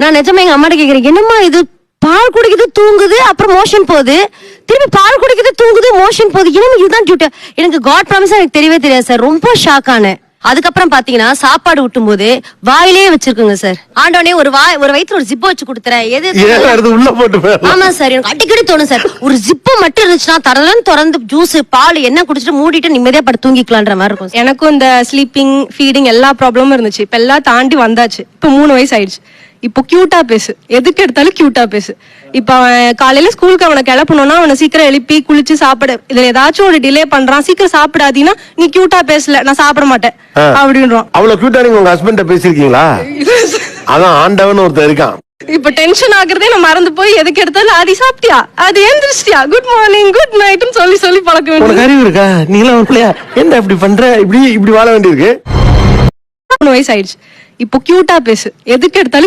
நான் நிஜமா எங்க அம்மாட்ட கேக்குறேன் என்னம்மா இது? பால் குடிக்குது தூங்குது அப்புறம் மோஷன் போகுது. திருப்பி பால் குடிக்குது தூங்குது மோஷன் போகுது. என்னமா இதுதான் டியூட்டி எனக்கு காட் ப்ராமிஸ் எனக்கு தெரியவே தெரியாது சார் ரொம்ப ஷாக் ஆனேன். அதுக்கப்புறம் பாத்தீங்கன்னா சாப்பாடு ஊட்டும் போது வாயிலே வச்சிருக்குங்க சார் ஆண்டோனே ஒரு வாய் ஒரு வயித்துல ஒரு ஜிப்ப வச்சு கொடுத்துறேன். எது உள்ள போட்டு. ஆமா சார் எனக்கு அடிக்கடி தோணும் சார் ஒரு ஜிப்பு மட்டும் இருந்துச்சுன்னா தரலன்னு திறந்து ஜூஸ் பால் என்ன குடிச்சிட்டு மூடிட்டு நிம்மதியா படுத்து தூங்கிக்கலான்ற மாதிரி இருக்கும் எனக்கும் இந்த ஸ்லீப்பிங் ஃபீடிங் எல்லா ப்ராப்ளமும் இருந்துச்சு. இப்ப எல்லாம் தாண்டி வந்தாச்சு. இப்ப மூணு வயசு ஆயிடுச்சு இப்போ கியூட்டா பேசு. எதுக்கு எடுத்தாலும் கியூட்டா பேசு. இப்ப அவன் காலையில ஸ்கூலுக்கு அவனை கிளப்பணும்னா அவனை சீக்கிரம் எழுப்பி குளிச்சு சாப்பிட. இதுல ஏதாச்சும் ஒரு டிலே பண்றான். சீக்கிரம் சாப்பிடாதீன்னா நீ கியூட்டா பேசல நான் சாப்பிட மாட்டேன். ஆ. அப்படின்றான். அவ்வளவு கியூட்டா நீங்க உங்க ஹஸ்பண்ட பேசிருக்கீங்களா அதான் ஆண்டவன் ஒருத்தர் இருக்கான். இப்ப டென்ஷன் ஆகுறதே நான் மறந்து போய் எதுக்கு எடுத்தாலும் ஆதி சாப்பிட்டியா? அது எந்திரிச்சிட்டியா? குட் மார்னிங் குட் நைட்னு சொல்லி சொல்லி பழக்க உனக்கு அறிவு இருக்கா? பிள்ளையா என்ன இப்படி பண்ற? இப்படி இப்படி வாழ வேண்டியிருக்கு? மூணு வயசு ஆயிடுச்சு. இப்போ கியூட்டா பேசு. எதுக்கு எடுத்தாலும்